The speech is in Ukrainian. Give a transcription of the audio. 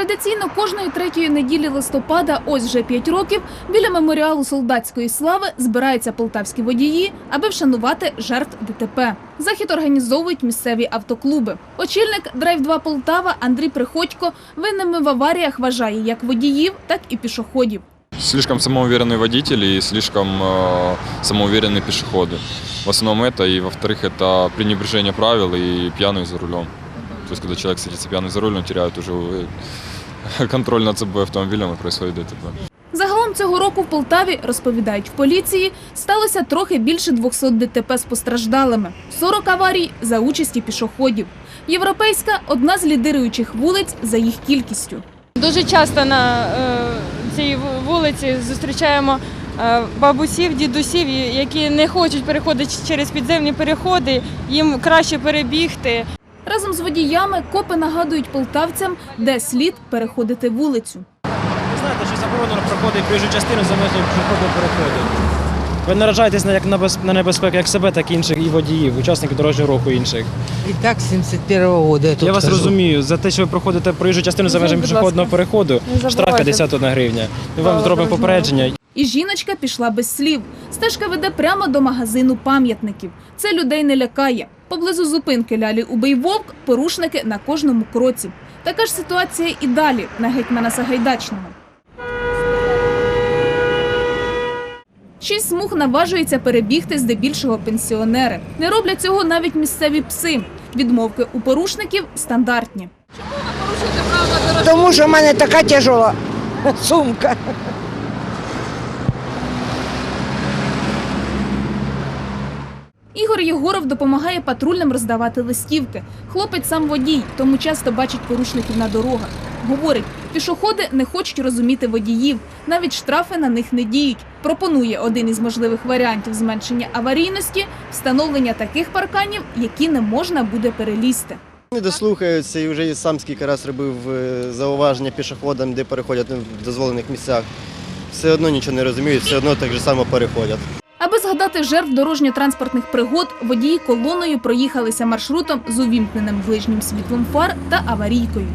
Традиційно кожної третьої неділі листопада, ось вже п'ять років, біля меморіалу солдатської слави збираються полтавські водії, аби вшанувати жертв ДТП. Захід організовують місцеві автоклуби. Очільник Драйв 2 Полтава Андрій Приходько винними в аваріях вважає як водіїв, так і пішоходів. Слишком самоуверенные водители и слишком э, самоуверенные пешеходы. В основном это, и во-вторых, это пренебрежение правил и пьяный за рулем. То есть, когда человек садится пьяный за руль, он теряет уже э, контроль над собой автомобилем и происходит ДТП. Загалом цього року в Полтаві, розповідають в поліції, сталося трохи більше 200 ДТП з постраждалими, 40 аварій за участі пішоходів. Європейська – одна з лідируючих вулиць за їх кількістю. Дуже часто на е, цій вулиці зустрічаємо е, бабусів, дідусів, які не хочуть переходити через підземні переходи, їм краще перебігти. Разом з водіями копи нагадують полтавцям, де слід переходити вулицю. Ви знаєте, що заборонено проходить проїжджу частину за межі пішохідного переходу. Ви наражаєтесь на як на без- на небезпеку як себе, так і інших і водіїв, учасників дорожнього руху інших. И так с 71 года я тут Я вас хожу. розумію, за те, що ви проходите проїжджу частину за межами пішохідного переходу, штраф 51 гривня. Ми вам зробимо попередження. І жіночка пішла без слів. Стежка веде прямо до магазину пам'ятників. Це людей не лякає. Поблизу зупинки лялі Убий вовк порушники на кожному кроці. Така ж ситуація і далі на гетьмана Сагайдачного. Шість смуг наважується перебігти здебільшого пенсіонери. Не роблять цього навіть місцеві пси. Відмовки у порушників стандартні. Тому що в мене така тяжела сумка. Ігор Єгоров допомагає патрульним роздавати листівки. Хлопець сам водій, тому часто бачить порушників на дорогах. Говорить, пішоходи не хочуть розуміти водіїв, навіть штрафи на них не діють. Пропонує один із можливих варіантів зменшення аварійності встановлення таких парканів, які не можна буде перелізти. Не дослухаються і вже сам скільки раз робив е, зауваження пішоходам, де переходять в дозволених місцях. Все одно нічого не розуміють, все одно так же само переходять. Аби згадати жертв дорожньо-транспортних пригод, водії колоною проїхалися маршрутом з увімкненим ближнім світлом фар та аварійкою.